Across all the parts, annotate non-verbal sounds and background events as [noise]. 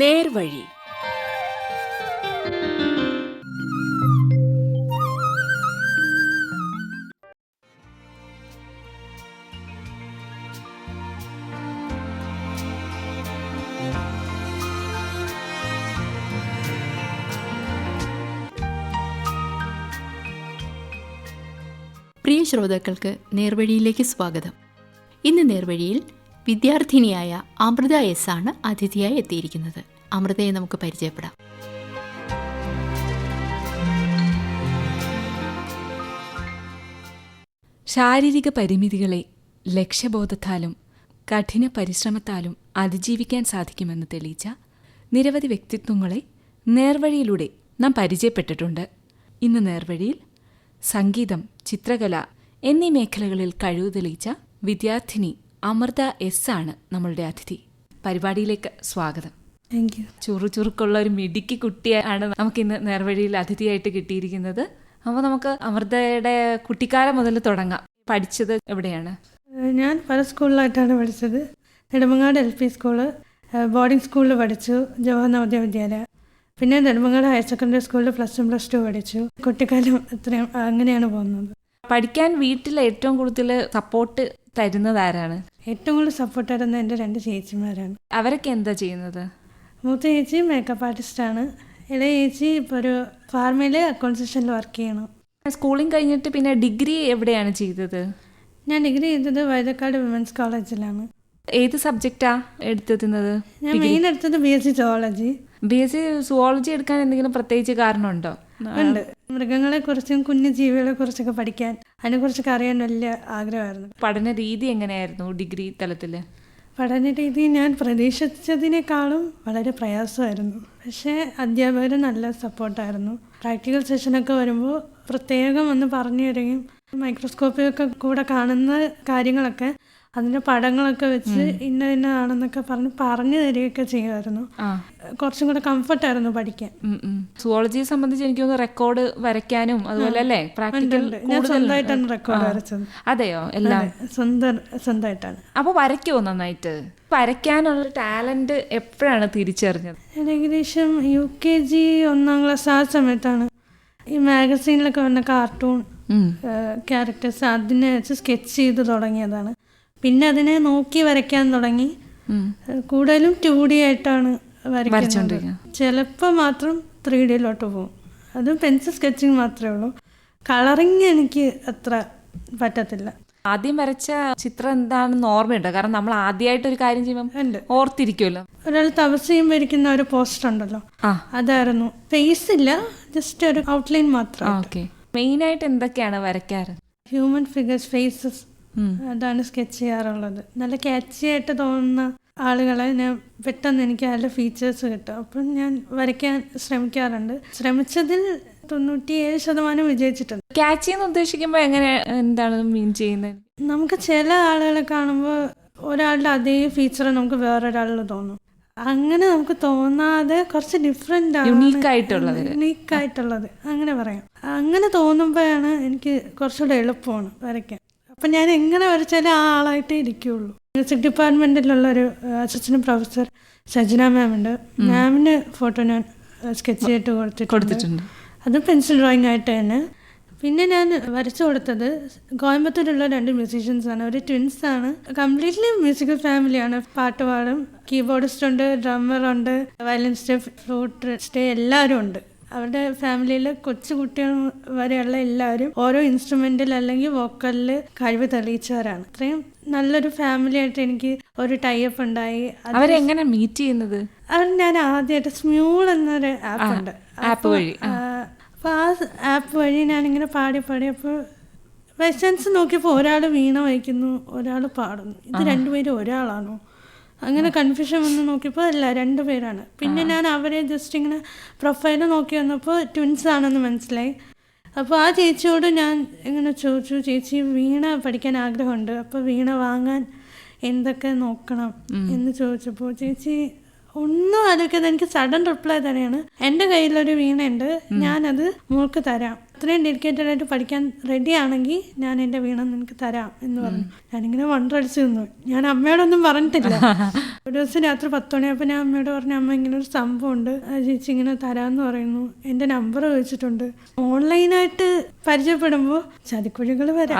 നേർവഴി. പ്രിയ ശ്രോതാക്കൾക്ക് നേർവഴിയിലേക്ക് സ്വാഗതം. ഇന്ന് നേർവഴിയിൽ വിദ്യാർത്ഥിനിയായ അമൃത എസ് ആണ് അതിഥിയായി എത്തിയിരിക്കുന്നത്. അമൃതയെ നമുക്ക് പരിചയപ്പെടാം. ശാരീരിക പരിമിതികളെ ലക്ഷ്യബോധത്താലും കഠിന പരിശ്രമത്താലും അതിജീവിക്കാൻ സാധിക്കുമെന്ന് തെളിയിച്ച നിരവധി വ്യക്തിത്വങ്ങളെ നേർവഴിയിലൂടെ നാം പരിചയപ്പെട്ടിട്ടുണ്ട്. ഇന്ന് നേർവഴിയിൽ സംഗീതം ചിത്രകല എന്നീ മേഖലകളിൽ കഴിവ് തെളിയിച്ച വിദ്യാർത്ഥിനി അമൃത എസ് ആണ് നമ്മളുടെ അതിഥി. പരിപാടിയിലേക്ക് സ്വാഗതം. താങ്ക് യു ചുറുചുറുക്കുള്ള ഒരു മിടുക്കി കുട്ടിയാണ് നമുക്ക് ഇന്ന് നേർവഴിയിൽ അതിഥിയായിട്ട് കിട്ടിയിരിക്കുന്നത്. അപ്പോൾ നമുക്ക് അമൃതയുടെ കുട്ടിക്കാലം മുതൽ തുടങ്ങാം. പഠിച്ചത് എവിടെയാണ്? ഞാൻ പല സ്കൂളിലായിട്ടാണ് പഠിച്ചത്. Nedumangad L P school boarding സ്കൂളിൽ പഠിച്ചു ജവഹർ നവോദയ വിദ്യാലയ. പിന്നെ നെടുമങ്ങാട് ഹയർ സെക്കൻഡറി സ്കൂളിൽ പ്ലസ് വൺ പ്ലസ് ടു പഠിച്ചു. കുട്ടിക്കാലം അത്രയും അങ്ങനെയാണ് പോകുന്നത്. പഠിക്കാൻ വീട്ടിൽ ഏറ്റവും കൂടുതൽ സപ്പോർട്ട് തരുന്നത് ആരാണ് ഏറ്റവും കൂടുതൽ സപ്പോർട്ട് തരുന്ന എന്റെ രണ്ട് ചേച്ചിമാരാണ്. അവരൊക്കെ എന്താ ചെയ്യുന്നത്? മൂത്ത ചേച്ചി മേക്കപ്പ് ആർട്ടിസ്റ്റാണ് ഇളയ ചേച്ചി ഇപ്പോൾ ഒരു ഫാർമയിൽ അക്കൗണ്ട് സെക്ഷനിൽ വർക്ക് ചെയ്യണം. സ്കൂളിംഗ് കഴിഞ്ഞിട്ട് പിന്നെ ഡിഗ്രി എവിടെയാണ് ചെയ്തത്? ഞാൻ ഡിഗ്രി ചെയ്തത് വൈതക്കാട് വിമൻസ് കോളേജിലാണ് ഏത് സബ്ജക്റ്റാ എടുത്തിരുന്നത്? ഞാൻ മെയിൻ എടുത്തത് B S C zoology B S C zoology എടുക്കാൻ എന്തെങ്കിലും പ്രത്യേകിച്ച് കാരണമുണ്ടോ? ഉണ്ട്. മൃഗങ്ങളെ കുറിച്ചും കുഞ്ഞു ജീവികളെ കുറിച്ചൊക്കെ പഠിക്കാൻ അതിനെക്കുറിച്ചൊക്കെ അറിയാൻ വലിയ ആഗ്രഹമായിരുന്നു. പഠന രീതി എങ്ങനെയായിരുന്നു ഡിഗ്രി തലത്തിൽ? പഠന രീതി ഞാൻ പ്രതീക്ഷിച്ചതിനേക്കാളും വളരെ പ്രയാസമായിരുന്നു. പക്ഷേ അധ്യാപകർ നല്ല സപ്പോർട്ടായിരുന്നു. പ്രാക്ടിക്കൽ സെഷനൊക്കെ വരുമ്പോൾ പ്രത്യേകം ഒന്ന് പറഞ്ഞു തരികയും മൈക്രോസ്കോപ്പിയൊക്കെ കൂടെ കാണുന്ന കാര്യങ്ങളൊക്കെ അതിന്റെ പടങ്ങളൊക്കെ വെച്ച് ഇന്ന ഇന്നതാണെന്നൊക്കെ പറഞ്ഞ് പറഞ്ഞു തരികയൊക്കെ ചെയ്യുമായിരുന്നു. കുറച്ചും കൂടെ കംഫർട്ടായിരുന്നു പഠിക്കാൻ. സുവോളജിയെ സംബന്ധിച്ച് എനിക്ക് തോന്നുന്നു റെക്കോർഡ് വരയ്ക്കാനും അതുപോലെ അല്ലേ? പ്രാക്ടിക്കൽ. ഞാൻ സ്വന്തമായിട്ടാണ് റെക്കോർഡ് വരച്ചത്. അതെയോ? എല്ലാം. സ്വന്തം സ്വന്തമായിട്ടാണ്. അപ്പൊ വരയ്ക്കുമോ നന്നായിട്ട്? വരയ്ക്കാനുള്ള ടാലന്റ് എപ്പോഴാണ് തിരിച്ചറിഞ്ഞത്? ഏകദേശം യു കെ ജി ഒന്നാം ക്ലാസ് ആ സമയത്താണ്. ഈ മാഗസീനിലൊക്കെ വന്ന കാർട്ടൂൺ ക്യാരക്ടേഴ്സ് അതിനെ വെച്ച് സ്കെച്ച് ചെയ്ത് തുടങ്ങിയതാണ്. പിന്നെ അതിനെ നോക്കി വരയ്ക്കാൻ തുടങ്ങി. കൂടുതലും ടു ഡി ആയിട്ടാണ് വരയ്ക്കുന്നത്. ചിലപ്പോൾ മാത്രം ത്രീ ഡിയിലോട്ട് പോകും അതും പെൻസിൽ സ്കെച്ചിങ് മാത്രമേ ഉള്ളൂ. കളറിങ് എനിക്ക് അത്ര പറ്റത്തില്ല. ആദ്യം വരച്ച ചിത്രം എന്താണെന്ന് ഓർമ്മയുണ്ടോ? കാരണം നമ്മൾ ആദ്യമായിട്ട് ഒരു കാര്യം ചെയ്യുമ്പോൾ ഓർത്തിരിക്കുമല്ലോ ഒരാൾ തപസ് ചെയ്യുമ്പോൾ ഇരിക്കുന്ന ഒരു പോസ്റ്റർ ഉണ്ടല്ലോ. അതായിരുന്നു. ഫേസ് ഇല്ല ജസ്റ്റ് ഒരു ഔട്ട്ലൈൻ മാത്രം മെയിൻ ആയിട്ട്. എന്തൊക്കെയാണ് വരയ്ക്കാറ്? Human figures faces. അതാണ് സ്കെച്ച് ചെയ്യാറുള്ളത്. നല്ല ക്യാച്ചി ആയിട്ട് തോന്നുന്ന ആളുകളെ ഞാൻ പെട്ടെന്ന് എനിക്ക് നല്ല ഫീച്ചേഴ്സ് കിട്ടും. അപ്പം ഞാൻ വരയ്ക്കാൻ ശ്രമിക്കാറുണ്ട്. ശ്രമിച്ചതിൽ തൊണ്ണൂറ്റിയേഴ് ശതമാനം വിജയിച്ചിട്ടുണ്ട്. ക്യാച്ചി എന്ന് ഉദ്ദേശിക്കുമ്പോൾ എങ്ങനെ എന്താണ് മീൻ ചെയ്യുന്നത്? നമുക്ക് ചില ആളുകളെ കാണുമ്പോൾ ഒരാളുടെ അതേ ഫീച്ചർ നമുക്ക് വേറൊരാളിൽ തോന്നും. അങ്ങനെ നമുക്ക് തോന്നാതെ കുറച്ച് ഡിഫറെന്റ് ആണ് ആയിട്ടുള്ളത്. യുണീക്ക് ആയിട്ടുള്ളത്. അങ്ങനെ പറയാം. അങ്ങനെ തോന്നുമ്പോഴാണ് എനിക്ക് കുറച്ചുകൂടെ എളുപ്പമാണ് വരയ്ക്കാൻ. അപ്പം ഞാൻ എങ്ങനെ വരച്ചാലും ആ ആളായിട്ടേ ഇരിക്കുകയുള്ളൂ മ്യൂസിക് ഡിപ്പാർട്ട്മെന്റിലുള്ള ഒരു അസിസ്റ്റന്റ് പ്രൊഫസർ സജന മാം ഉണ്ട്. മാമിന് ഫോട്ടോ ഞാൻ സ്കെച്ച് ചെയ്തിട്ട് കൊടുത്തിട്ടുണ്ട്. കൊടുത്തിട്ടുണ്ട്. അത് പെൻസിൽ ഡ്രോയിങ് ആയിട്ട് തന്നെ പിന്നെ ഞാൻ വരച്ചു കൊടുത്തത് കോയമ്പത്തൂരുള്ള രണ്ട് മ്യൂസീഷ്യൻസ് ആണ്. അവർ ട്വിൻസ് ആണ്. കംപ്ലീറ്റ്ലി മ്യൂസിക്കൽ ഫാമിലിയാണ് പാട്ട് പാടും കീബോർഡിസ്റ്റ് ഉണ്ട് ഡ്രമ്മർ ഉണ്ട് വയലിനിസ്റ്റ് ഫ്ലൂട്ട് സ്റ്റേ എല്ലാവരും ഉണ്ട്. അവരുടെ ഫാമിലിയിൽ കൊച്ചു കുട്ടികൾ വരെയുള്ള എല്ലാവരും ഓരോ ഇൻസ്ട്രുമെന്റിൽ അല്ലെങ്കിൽ വോക്കലിൽ കഴിവ് തെളിയിച്ചവരാണ്. അത്രയും നല്ലൊരു ഫാമിലി ആയിട്ട് എനിക്ക് ഒരു ടൈപ്പ് ഉണ്ടായി. അവരെങ്ങനെ മീറ്റ് ചെയ്യുന്നത്? അവർ ഞാൻ ആദ്യമായിട്ട് സ്മ്യൂൾ എന്നൊരു ആപ്പ് ഉണ്ട്. ആപ്പ് വഴി അപ്പോൾ ആ ആപ്പ് വഴി ഞാനിങ്ങനെ പാടി പാടി അപ്പോൾ ബൈ ചാൻസ് നോക്കിയപ്പോൾ ഒരാൾ വീണ വഹിക്കുന്നു ഒരാൾ പാടുന്നു. ഇത് രണ്ടുപേരും ഒരാളാണോ? അങ്ങനെ കൺഫ്യൂഷൻ വന്ന് നോക്കിയപ്പോൾ അല്ല രണ്ടുപേരാണ് പിന്നെ ഞാൻ അവരെ ജസ്റ്റ് ഇങ്ങനെ പ്രൊഫൈൽ നോക്കി വന്നപ്പോൾ ട്വിൻസ് ആണെന്ന് മനസ്സിലായി. അപ്പോൾ ആ ചേച്ചിയോട് ഞാൻ ഇങ്ങനെ ചോദിച്ചു ചേച്ചി വീണ പഠിക്കാൻ ആഗ്രഹമുണ്ട്. അപ്പോൾ വീണ വാങ്ങാൻ എന്തൊക്കെ നോക്കണം? എന്ന് ചോദിച്ചപ്പോൾ ചേച്ചി ഒന്നും ആലോചിക്കാതെ എനിക്ക് സഡൻ റിപ്ലൈ തന്നെയാണ്. എന്റെ കയ്യിലൊരു വീണുണ്ട്. ഞാനത് മോൾക്ക് തരാം. അത്രയും ഡെഡിക്കേറ്റഡ് ആയിട്ട് പഠിക്കാൻ റെഡി ആണെങ്കിൽ ഞാൻ എന്റെ വീണ നിനക്ക് തരാം എന്ന് പറഞ്ഞു. ഞാനിങ്ങനെ വണ്ടടിച്ചു നിന്നു. ഞാൻ അമ്മയോടൊന്നും പറഞ്ഞിട്ടില്ല. [laughs] ഒരു ദിവസം രാത്രി പത്ത് മണിയപ്പോൾ ഞാൻ അമ്മയോട് പറഞ്ഞു അമ്മ ഇങ്ങനെ ഒരു സംഭവം ഉണ്ട്. ചേച്ചി ഇങ്ങനെ തരാമെന്ന് പറയുന്നു. എന്റെ നമ്പർ ചോദിച്ചിട്ടുണ്ട്. ഓൺലൈനായിട്ട് പരിചയപ്പെടുമ്പോൾ ചതിക്കുഴികൾ വരാം.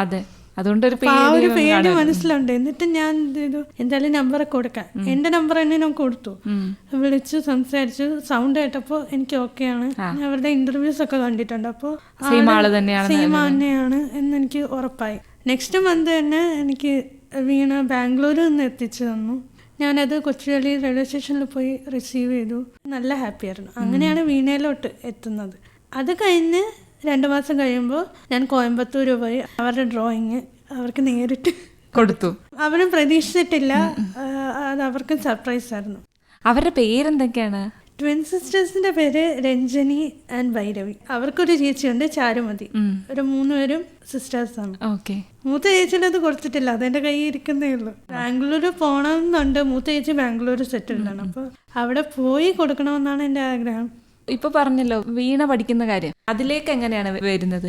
അതുകൊണ്ട് ഒരു ഒരു പേടി മനസ്സിലുണ്ട്. എന്നിട്ട് ഞാൻ എന്ത് ചെയ്തു? എന്തായാലും നമ്പർ കൊടുക്കാം എന്റെ നമ്പർ തന്നെ ഞാൻ കൊടുത്തു. വിളിച്ചു സംസാരിച്ചു. സൗണ്ട് കേട്ടപ്പോൾ എനിക്ക് ഓക്കെയാണ് അവരുടെ ഇന്റർവ്യൂസ് ഒക്കെ കണ്ടിട്ടുണ്ട്. അപ്പോൾ ആൾ സെയിം തന്നെയാണ് എന്ന് എനിക്ക് ഉറപ്പായി. നെക്സ്റ്റ് മന്ത് തന്നെ എനിക്ക് വീണ ബാംഗ്ലൂരിൽ നിന്ന് എത്തിച്ചു തന്നു. ഞാനത് കൊച്ചുവേളി റെയിൽവേ സ്റ്റേഷനിൽ പോയി റിസീവ് ചെയ്തു. നല്ല ഹാപ്പിയായിരുന്നു അങ്ങനെയാണ് വീണയിലോട്ട് എത്തുന്നത്. അത് കഴിഞ്ഞ് രണ്ട് മാസം കഴിയുമ്പോൾ ഞാൻ കോയമ്പത്തൂർ പോയി അവരുടെ ഡ്രോയിങ് അവർക്ക് നേരിട്ട് കൊടുത്തു. അവരും പ്രതീക്ഷിച്ചിട്ടില്ല. അത് അവർക്കും സർപ്രൈസ് ആയിരുന്നു. അവരുടെ പേരെന്തൊക്കെയാണ്? ട്വിൻ സിസ്റ്റേഴ്സിന്റെ പേര് രഞ്ജനി ആൻഡ് ഭൈരവി. അവർക്കൊരു ചേച്ചിയുണ്ട് ചാരുമതി. ഒരു മൂന്നുപേരും സിസ്റ്റേഴ്സ് ആണ്. ഓക്കെ. മൂത്ത ചേച്ചിയുടെ അത് കൊടുത്തിട്ടില്ല അതെന്റെ കയ്യിൽ ഇരിക്കുന്നേ ഉള്ളൂ. ബാംഗ്ലൂർ പോകണമെന്നുണ്ട് മൂത്ത ചേച്ചി ബാംഗ്ലൂർ സെറ്റിൽഡാണ് അപ്പോൾ അവിടെ പോയി കൊടുക്കണമെന്നാണ് എന്റെ ആഗ്രഹം. ഇപ്പൊ പറഞ്ഞല്ലോ വീണ പഠിക്കുന്ന കാര്യം. അതിലേക്ക് എങ്ങനെയാണ് വരുന്നത്?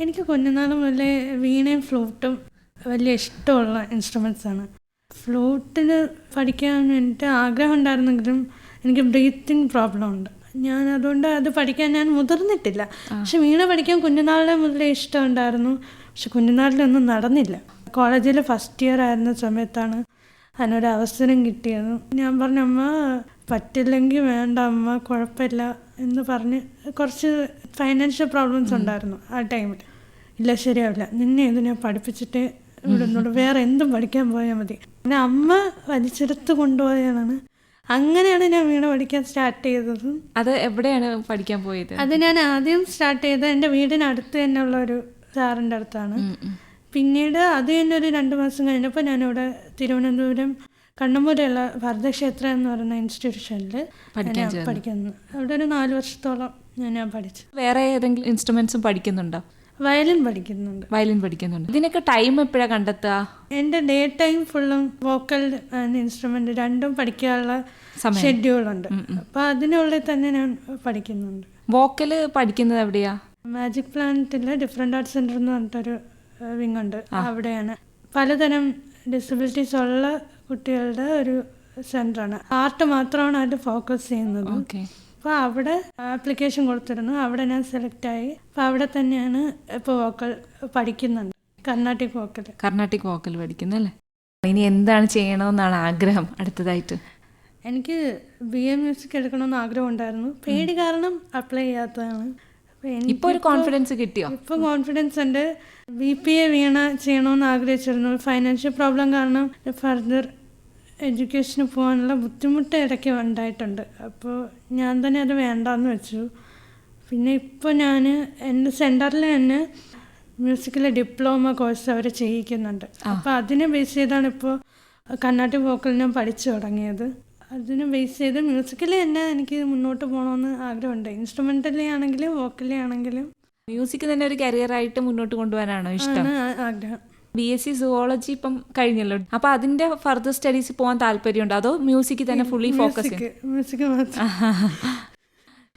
എനിക്ക് കുഞ്ഞുനാൾ മുതലേ വീണയും ഫ്ലൂട്ടും വലിയ ഇഷ്ടമുള്ള ഇൻസ്ട്രുമെന്റ്സ് ആണ്. ഫ്ലൂട്ടിന് പഠിക്കാൻ വേണ്ടിയിട്ട് ആഗ്രഹം ഉണ്ടായിരുന്നെങ്കിലും എനിക്ക് ബ്രീത്തിങ് പ്രോബ്ലം ഉണ്ട്. ഞാൻ അതുകൊണ്ട് അത് പഠിക്കാൻ ഞാൻ മുതിർന്നിട്ടില്ല. പക്ഷെ വീണ പഠിക്കാൻ കുഞ്ഞുനാളിലെ മുതലേ ഇഷ്ടം ഉണ്ടായിരുന്നു. പക്ഷെ കുഞ്ഞുനാളിലൊന്നും നടന്നില്ല. കോളേജിൽ ഫസ്റ്റ് ഇയർ ആയിരുന്ന സമയത്താണ് അതിനൊരു അവസരം കിട്ടിയത്. ഞാൻ പറഞ്ഞു അമ്മ പറ്റില്ലെങ്കിൽ വേണ്ട അമ്മ കുഴപ്പമില്ല. എന്ന് പറഞ്ഞ് കുറച്ച് ഫൈനാൻഷ്യൽ പ്രോബ്ലംസ് ഉണ്ടായിരുന്നു ആ ടൈമിൽ ഇല്ല ശരിയാവില്ല. നിന്നെ ഇത് ഞാൻ പഠിപ്പിച്ചിട്ട് നിന്നോട് വേറെ എന്തും പഠിക്കാൻ പോയാൽ മതി. പിന്നെ അമ്മ വലിച്ചെടുത്ത് കൊണ്ടുപോയതാണ്. അങ്ങനെയാണ് ഞാൻ വീണ പഠിക്കാൻ സ്റ്റാർട്ട് ചെയ്തത്. അത് എവിടെയാണ് പഠിക്കാൻ പോയത്? അത് ഞാൻ ആദ്യം സ്റ്റാർട്ട് ചെയ്തത് എന്റെ വീടിനടുത്ത് തന്നെ ഉള്ള ഒരു സാറിന്റെ അടുത്താണ്. പിന്നീട് അത് തന്നെ ഒരു രണ്ട് മാസം കഴിഞ്ഞപ്പോൾ ഞാനിവിടെ തിരുവനന്തപുരം കണ്ണമ്പൂരുള്ള ഭരതക്ഷേത്ര എന്ന് പറയുന്ന ഇൻസ്റ്റിറ്റ്യൂഷനിൽ ഞാൻ പഠിക്കുന്നു. അവിടെ ഒരു നാല് വർഷത്തോളം ഞാൻ ഞാൻ പഠിച്ചു. വേറെ ഏതെങ്കിലും ഇൻസ്ട്രുമെന്റ്സും പഠിക്കുന്നുണ്ടോ? വയലിൻ പഠിക്കുന്നുണ്ട്. വയലിൻ പഠിക്കുന്നുണ്ട്. ഇതിനൊക്കെ ടൈം എപ്പോഴാണ് കണ്ടെത്തുക? എന്റെ ഡേ ടൈം ഫുള്ളും വോക്കൽ ഇൻസ്ട്രുമെന്റ് രണ്ടും പഠിക്കാനുള്ള. ഷെഡ്യൂളുണ്ട് അപ്പോൾ അതിനുള്ളിൽ തന്നെ ഞാൻ പഠിക്കുന്നുണ്ട്. വോക്കൽ പഠിക്കുന്നത് എവിടെയാ? മാജിക് പ്ലാനറ്റിൽ ഡിഫറെന്റ് ആർട്സ് സെന്റർ എന്ന് പറഞ്ഞിട്ടൊരു വിങ് ഉണ്ട്. അവിടെയാണ്. പലതരം ഡിസബിലിറ്റീസ് ഉള്ള കുട്ടികളുടെ ഒരു സെന്ററാണ് ആർട്ട് മാത്രമാണ് അതിൽ ഫോക്കസ് ചെയ്യുന്നത്. അപ്പോൾ അവിടെ ആപ്ലിക്കേഷൻ കൊടുത്തിരുന്നു. അവിടെ ഞാൻ സെലക്ട് ആയി. അപ്പോൾ അവിടെ തന്നെയാണ് ഇപ്പോൾ വോക്കൽ പഠിക്കുന്നുണ്ട് കർണാട്ടിക് വോക്കൽ കർണാട്ടിക് വോക്കൽ പഠിക്കുന്നു അല്ലേ? ഇനി എന്താണ് ചെയ്യണമെന്നാണ് ആഗ്രഹം അടുത്തതായിട്ട്? എനിക്ക് ബി എ മ്യൂസിക് എടുക്കണമെന്ന് ആഗ്രഹം ഉണ്ടായിരുന്നു. പേടി കാരണം അപ്ലൈ ചെയ്യാത്തതാണ്. ഇപ്പോൾ ഒരു കോൺഫിഡൻസ് കിട്ടിയോ? ഇപ്പോൾ കോൺഫിഡൻസ് ഉണ്ട്. ബി പി എ വീണ ചെയ്യണമെന്ന് ആഗ്രഹിച്ചിരുന്നു. ഫൈനാൻഷ്യൽ പ്രോബ്ലം കാരണം ഫർദർ എഡ്യൂക്കേഷന് പോകാനുള്ള ബുദ്ധിമുട്ട് ഇടയ്ക്ക് ഉണ്ടായിട്ടുണ്ട്. അപ്പോൾ ഞാൻ തന്നെ അത് വേണ്ടാന്ന് വെച്ചു. പിന്നെ ഇപ്പോൾ ഞാൻ എന്റെ സെന്ററിൽ തന്നെ മ്യൂസിക്കിലെ ഡിപ്ലോമ കോഴ്സ് അവർ ചെയ്യിക്കുന്നുണ്ട്. അപ്പോൾ അതിനെ ബേസ് ചെയ്താണ് ഇപ്പോൾ കർണാട്ടിക് വോക്കൽ ഞാൻ പഠിച്ചു തുടങ്ങിയത്. അതിനെ ബേസ് ചെയ്ത് മ്യൂസിക്കലി തന്നെ എനിക്ക് മുന്നോട്ട് പോകണമെന്ന് ആഗ്രഹമുണ്ട്. ഇൻസ്ട്രുമെന്റലി ആണെങ്കിലും വോക്കലി ആണെങ്കിലും മ്യൂസിക് തന്നെ ഒരു കരിയറായിട്ട് മുന്നോട്ട് കൊണ്ടുപോകാനാണോ ഇഷ്ടം? ആഗ്രഹം. ബി എസ് സി സുവോളജി ഇപ്പം കഴിഞ്ഞല്ലോ. അപ്പൊ അതിന്റെ ഫർദർ സ്റ്റഡീസ് പോകാൻ താല്പര്യമുണ്ടോ? അതോ മ്യൂസിക് തന്നെ ഫുള്ളി ഫോക്കസ്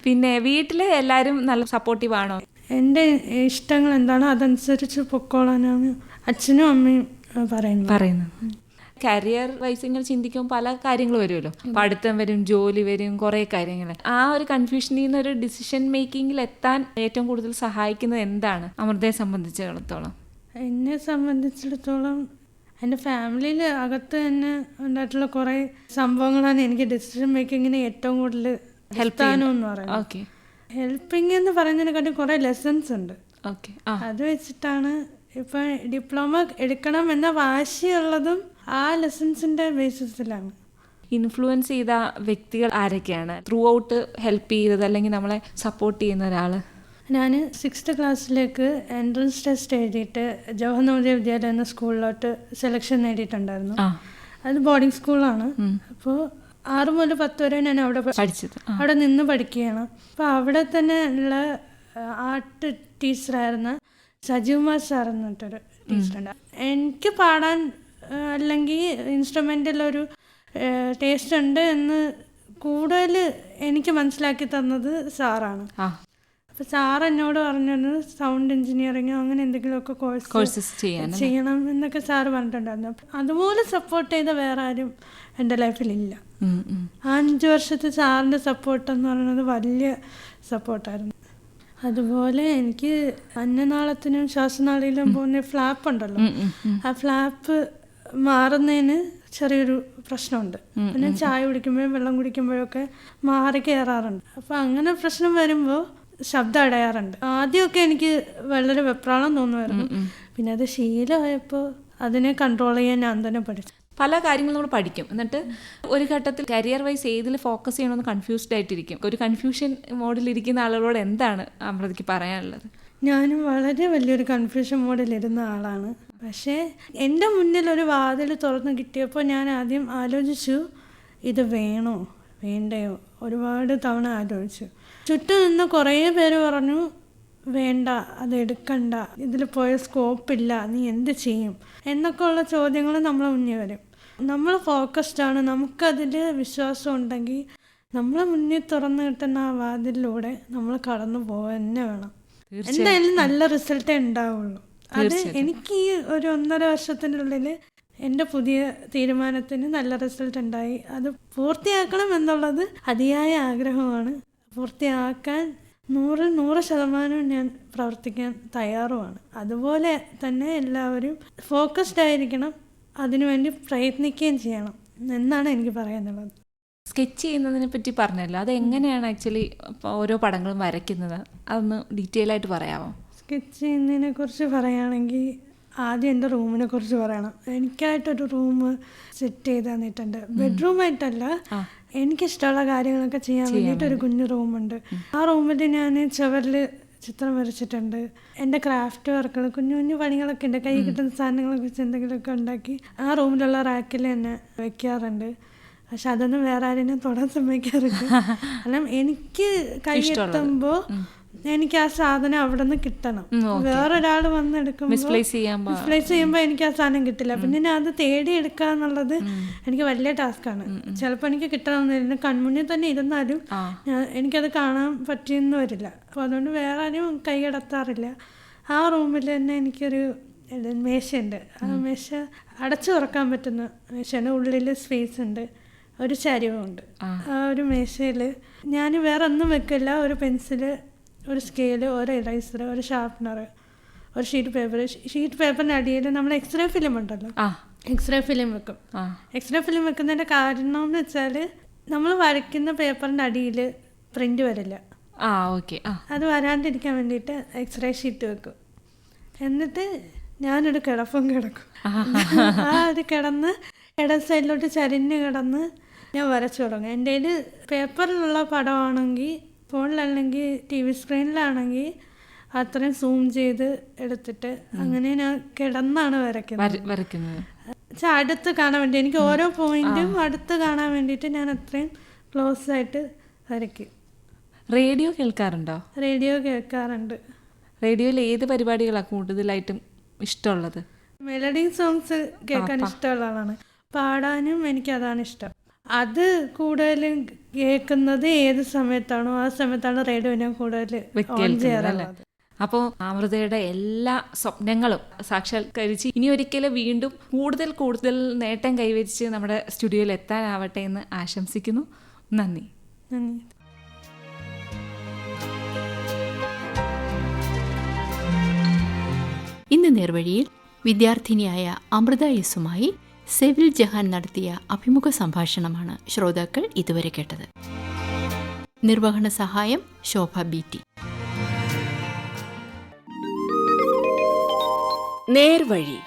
പിന്നെ വീട്ടിൽ എല്ലാരും നല്ല സപ്പോർട്ടീവ് ആണോ? എന്റെ ഇഷ്ടങ്ങൾ എന്താണോ അതനുസരിച്ച് പൊക്കോളാനാണ് അച്ഛനും അമ്മയും പറയുന്നത്. കരിയർ വൈസ് ഇങ്ങനെ ചിന്തിക്കുമ്പോൾ പല കാര്യങ്ങൾ വരുമല്ലോ. പഠിത്തം വരും ജോലി വരും കുറേ കാര്യങ്ങൾ. ആ ഒരു കൺഫ്യൂഷനിൽ നിന്ന് ഒരു ഡിസിഷൻ മേക്കിങ്ങിൽ എത്താൻ ഏറ്റവും കൂടുതൽ സഹായിക്കുന്നത് എന്താണ്? അമൃതയെ സംബന്ധിച്ചിടത്തോളം. എന്നെ സംബന്ധിച്ചിടത്തോളം എന്റെ ഫാമിലിയിൽ അകത്ത് തന്നെ ഉണ്ടായിട്ടുള്ള കുറേ സംഭവങ്ങളാണ് എനിക്ക് ഡിസിഷൻ മേക്കിങ്ങിന് ഏറ്റവും കൂടുതൽ ഹെൽപ്പ് എന്ന് പറയുന്നത്. ഓക്കെ ഹെൽപ്പിംഗ് എന്ന് പറയുന്നതിനെക്കാട്ടി കുറേ ലെസൺസ് ഉണ്ട്. ഓക്കെ അത് വെച്ചിട്ടാണ് ഇപ്പം ഡിപ്ലോമ എടുക്കണം എന്ന വാശിയുള്ളതും ആ ലെസൺസിന്റെ ബേസിസിലാണ് ഇൻഫ്ലുവൻസ് ചെയ്ത വ്യക്തികൾ ആരൊക്കെയാണ്? ത്രൂ ഔട്ട് ഹെൽപ്പ് ചെയ്തത് അല്ലെങ്കിൽ നമ്മളെ സപ്പോർട്ട് ചെയ്യുന്ന ഒരാൾ ഞാൻ സിക്സ്ത് ക്ലാസ്സിലേക്ക് എൻട്രൻസ് ടെസ്റ്റ് എഴുതിയിട്ട് ജവഹർ നവോദയ വിദ്യാലയ എന്ന സ്കൂളിലോട്ട് സെലക്ഷൻ നേടിയിട്ടുണ്ടായിരുന്നു. അത് ബോർഡിംഗ് സ്കൂളാണ് അപ്പോൾ ആറ് മുതൽ പത്ത് വരെ ഞാൻ അവിടെ പഠിച്ചത്. അവിടെ നിന്ന് പഠിക്കുകയാണ്. അപ്പോൾ അവിടെ തന്നെ ഉള്ള ആർട്ട് ടീച്ചറായിരുന്ന സജീവ്മാർ സാർ എന്നിട്ടൊരു ടീച്ചറുണ്ട് എനിക്ക് പാടാൻ അല്ലെങ്കിൽ ഇൻസ്ട്രുമെന്റിലൊരു ടേസ്റ്റ് ഉണ്ട് എന്ന് കൂടുതൽ എനിക്ക് മനസ്സിലാക്കി തന്നത് സാറാണ് അപ്പോൾ സാർ എന്നോട് പറഞ്ഞത് സൗണ്ട് എഞ്ചിനീയറിങ്ങോ അങ്ങനെ എന്തെങ്കിലുമൊക്കെ കോഴ്സ് കോഴ്സസ് ചെയ്യാൻ ചെയ്യണം എന്നൊക്കെ സാർ പറഞ്ഞിട്ടുണ്ടായിരുന്നു. അപ്പൊ അതുപോലെ സപ്പോർട്ട് ചെയ്ത വേറെ ആരും എന്റെ ലൈഫിലില്ല. ആ അഞ്ച് വർഷത്തെ സാറിന്റെ സപ്പോർട്ട് എന്ന് പറയുന്നത് വലിയ സപ്പോർട്ടായിരുന്നു അതുപോലെ എനിക്ക് അന്നനാളത്തിനും ശ്വാസനാളിയിലും പോകുന്ന ഫ്ലാപ്പ് ഉണ്ടല്ലോ. ആ ഫ്ലാപ്പ് മാറുന്നതിന് ചെറിയൊരു പ്രശ്നമുണ്ട്. പിന്നെ ചായ കുടിക്കുമ്പോഴും വെള്ളം കുടിക്കുമ്പോഴൊക്കെ മാറി കയറാറുണ്ട് അപ്പം അങ്ങനെ പ്രശ്നം വരുമ്പോൾ ശബ്ദം അടയാറുണ്ട് ആദ്യമൊക്കെ എനിക്ക് വളരെ വെപ്രാളം തോന്നുമായിരുന്നു. പിന്നെ അത് ശീലമായപ്പോൾ അതിനെ കൺട്രോൾ ചെയ്യാൻ ഞാൻ തന്നെ പഠിച്ചു. പല കാര്യങ്ങളും നമ്മൾ പഠിക്കും. എന്നിട്ട് ഒരു ഘട്ടത്തിൽ കരിയർ വൈസ് ഏതിൽ ഫോക്കസ് ചെയ്യണമെന്ന് കൺഫ്യൂസ്ഡ് ആയിട്ടിരിക്കും. ഒരു കൺഫ്യൂഷൻ മോഡിൽ ഇരിക്കുന്ന ആളുകളോട് എന്താണ് അമൃതയ്ക്ക് പറയാനുള്ളത്? ഞാനും വളരെ വലിയൊരു കൺഫ്യൂഷൻ മോഡിലിരുന്ന ആളാണ്. പക്ഷേ എന്റെ മുന്നിൽ ഒരു വാതിൽ തുറന്ന് കിട്ടിയപ്പോൾ ഞാൻ ആദ്യം ആലോചിച്ചു ഇത് വേണോ? വേണ്ടയോ ഒരുപാട് തവണ ആലോചിച്ചു. ചുറ്റും നിന്ന് കുറേ പേര് പറഞ്ഞു വേണ്ട അത് എടുക്കണ്ട. ഇതിൽ പോയ സ്കോപ്പില്ല നീ എന്ത് ചെയ്യും? എന്നൊക്കെ ഉള്ള ചോദ്യങ്ങൾ നമ്മൾ മുന്നിൽ വരും. നമ്മൾ ഫോക്കസ്ഡ് ആണ്. നമുക്കതിൽ വിശ്വാസം ഉണ്ടെങ്കിൽ നമ്മളെ മുന്നിൽ തുറന്നു കിട്ടുന്ന ആ വാതിലിലൂടെ നമ്മൾ കടന്നു പോകാൻ തന്നെ വേണം. എന്തായാലും നല്ല റിസൾട്ടേ ഉണ്ടാവുള്ളൂ. അത് എനിക്ക് ഈ ഒരു ഒന്നര വർഷത്തിനുള്ളിൽ എന്റെ പുതിയ തീരുമാനത്തിന് നല്ല റിസൾട്ട് ഉണ്ടായി. അത് പൂർത്തിയാക്കണം എന്നുള്ളത് അതിയായ ആഗ്രഹമാണ്. പൂർത്തിയാക്കാൻ നൂറിൽ നൂറ് ശതമാനവും ഞാൻ പ്രവർത്തിക്കാൻ തയ്യാറുമാണ്. അതുപോലെ തന്നെ എല്ലാവരും ഫോക്കസ്ഡ് ആയിരിക്കണം. അതിനുവേണ്ടി പ്രയത്നിക്കുകയും ചെയ്യണം എന്നാണ് എനിക്ക് പറയാനുള്ളത്. സ്കെച്ച് ചെയ്യുന്നതിനെ പറ്റി പറഞ്ഞല്ലോ. അത് എങ്ങനെയാണ് ആക്ച്വലി ഓരോ പടങ്ങളും വരയ്ക്കുന്നത്? അതൊന്ന് ഡീറ്റെയിൽ ആയിട്ട് പറയാമോ? സ്കെച്ച് ചെയ്യുന്നതിനെ കുറിച്ച് പറയുകയാണെങ്കിൽ ആദ്യം എന്റെ റൂമിനെ കുറിച്ച് പറയണം. എനിക്കായിട്ടൊരു റൂം സെറ്റ് ചെയ്ത് തന്നിട്ടുണ്ട് ബെഡ്റൂമായിട്ടല്ല. എനിക്കിഷ്ടമുള്ള കാര്യങ്ങളൊക്കെ ചെയ്യാൻ വേണ്ടിയിട്ട് ഒരു കുഞ്ഞു റൂമുണ്ട്. ആ റൂമിൽ ഞാൻ ചുവരിൽ ചിത്രം വരച്ചിട്ടുണ്ട്. എന്റെ ക്രാഫ്റ്റ് വർക്കുകൾ കുഞ്ഞു കുഞ്ഞു പണികളൊക്കെ ഉണ്ട്. കൈ കിട്ടുന്ന സാധനങ്ങളൊക്കെ വെച്ച് എന്തെങ്കിലുമൊക്കെ ഉണ്ടാക്കി ആ റൂമിലുള്ള റാക്കിൽ തന്നെ വെക്കാറുണ്ട്. പക്ഷെ അതൊന്നും വേറെ ആരെയും തൊടാൻ സമ്മതിക്കാറില്ല. [laughs] കാരണം എനിക്ക് കൈ എത്തുമ്പോൾ എനിക്ക് ആ സാധനം അവിടെ നിന്ന് കിട്ടണം വേറൊരാൾ വന്നെടുക്കുമ്പോൾ മിസ്പ്ലേസ് ചെയ്യാൻ പാ- മിസ്പ്ലേസ് ചെയ്യുമ്പോൾ എനിക്ക് ആ സാധനം കിട്ടില്ല. പിന്നെ ഞാൻ അത് തേടിയെടുക്കുക എന്നുള്ളത് എനിക്ക് വലിയ ടാസ്ക്കാണ് ചിലപ്പോൾ എനിക്ക് കിട്ടണമെന്നില്ല കൺമുന്നിൽ തന്നെ ഇരുന്നാലും എനിക്കത് കാണാൻ പറ്റിയെന്ന് വരില്ല. അപ്പോൾ അതുകൊണ്ട് വേറെ ആരും കൈയടത്താറില്ല ആ റൂമിൽ തന്നെ എനിക്കൊരു മേശയുണ്ട്. ആ മേശ അടച്ചു തുറക്കാൻ പറ്റുന്ന മേശയാണ് ഉള്ളിൽ സ്പേസ് ഉണ്ട്. ഒരു ചരിവുണ്ട്. ആ. ഒരു മേശയിൽ ഞാൻ വേറെ ഒന്നും വെക്കില്ല. ഒരു പെൻസിൽ ഒരു സ്കെയിൽ ഒരു ഇറൈസർ ഒരു ഷാർപ്പ്നർ ഒരു ഷീറ്റ് പേപ്പർ ഷീറ്റ് പേപ്പറിന്റെ അടിയിൽ നമ്മൾ എക്സ്റേ ഫിലിം ഉണ്ടല്ലോ. എക്സ്റേ ഫിലിം വെക്കും. എക്സ്റേ ഫിലിം വെക്കുന്നതിന്റെ കാരണം എന്ന് വെച്ചാൽ നമ്മൾ വരയ്ക്കുന്ന പേപ്പറിന്റെ അടിയിൽ പ്രിന്റ് വരില്ല. ആ ഓക്കെ അത് വരാണ്ടിരിക്കാൻ വേണ്ടിയിട്ട് എക്സ്റേ ഷീറ്റ് വെക്കും. എന്നിട്ട് ഞാനൊരു കിടപ്പം കിടക്കും. ആ അത് കിടന്ന് ഇട സൈഡിലോട്ട് ചരിഞ്ഞ് കിടന്ന് ഞാൻ വരച്ചു തുടങ്ങും. എന്റെ പേപ്പറിലുള്ള പടമാണെങ്കിൽ ഫോണിലല്ലെങ്കിൽ ടി വി സ്ക്രീനിലാണെങ്കിൽ അത്രയും സൂം ചെയ്ത് എടുത്തിട്ട് അങ്ങനെ ഞാൻ കിടന്നാണ് വരയ്ക്കുന്നത്. വര- വരയ്ക്കുന്നത്. അടുത്ത് കാണാൻ വേണ്ടി എനിക്ക് ഓരോ പോയിന്റും അടുത്ത് കാണാൻ വേണ്ടിയിട്ട് ഞാൻ അത്രയും ക്ലോസ് ആയിട്ട് വരയ്ക്കും. റേഡിയോ കേൾക്കാറുണ്ടോ? റേഡിയോ കേൾക്കാറുണ്ട്. റേഡിയോയിൽ ഏത് പരിപാടികളാണ് കൂടുതലായിട്ടും ഇഷ്ടമുള്ളത്? മെലഡി സോങ്സ് കേൾക്കാൻ ഇഷ്ടമുള്ള ആളാണ്. പാടാനും എനിക്ക് അതാണ് ഇഷ്ടം. അത് കൂടുതലും കേൾക്കുന്നത് ഏത് സമയത്താണോ? ആ സമയത്താണ് റേഡിയോ ഞാൻ കൂടുതൽ ഓൺ ചെയ്യാറുള്ളത്. അപ്പോൾ അമൃതയുടെ എല്ലാ സ്വപ്നങ്ങളും സാക്ഷാത്കരിച്ച് ഇനി ഒരിക്കലും വീണ്ടും കൂടുതൽ കൂടുതൽ നേട്ടം കൈവരിച്ച് നമ്മുടെ സ്റ്റുഡിയോയിൽ എത്താനാവട്ടെ എന്ന് ആശംസിക്കുന്നു. നന്ദി. നന്ദി. ഇന്ന് നേർവഴിയിൽ വിദ്യാർത്ഥിനിയായ അമൃത യെസുമായി സെവിൽ ജഹാൻ നടത്തിയ അഭിമുഖ സംഭാഷണമാണ് ശ്രോതാക്കൾ ഇതുവരെ കേട്ടത്. നിർവഹണ സഹായം ശോഭ ബി ടി. നേർവഴി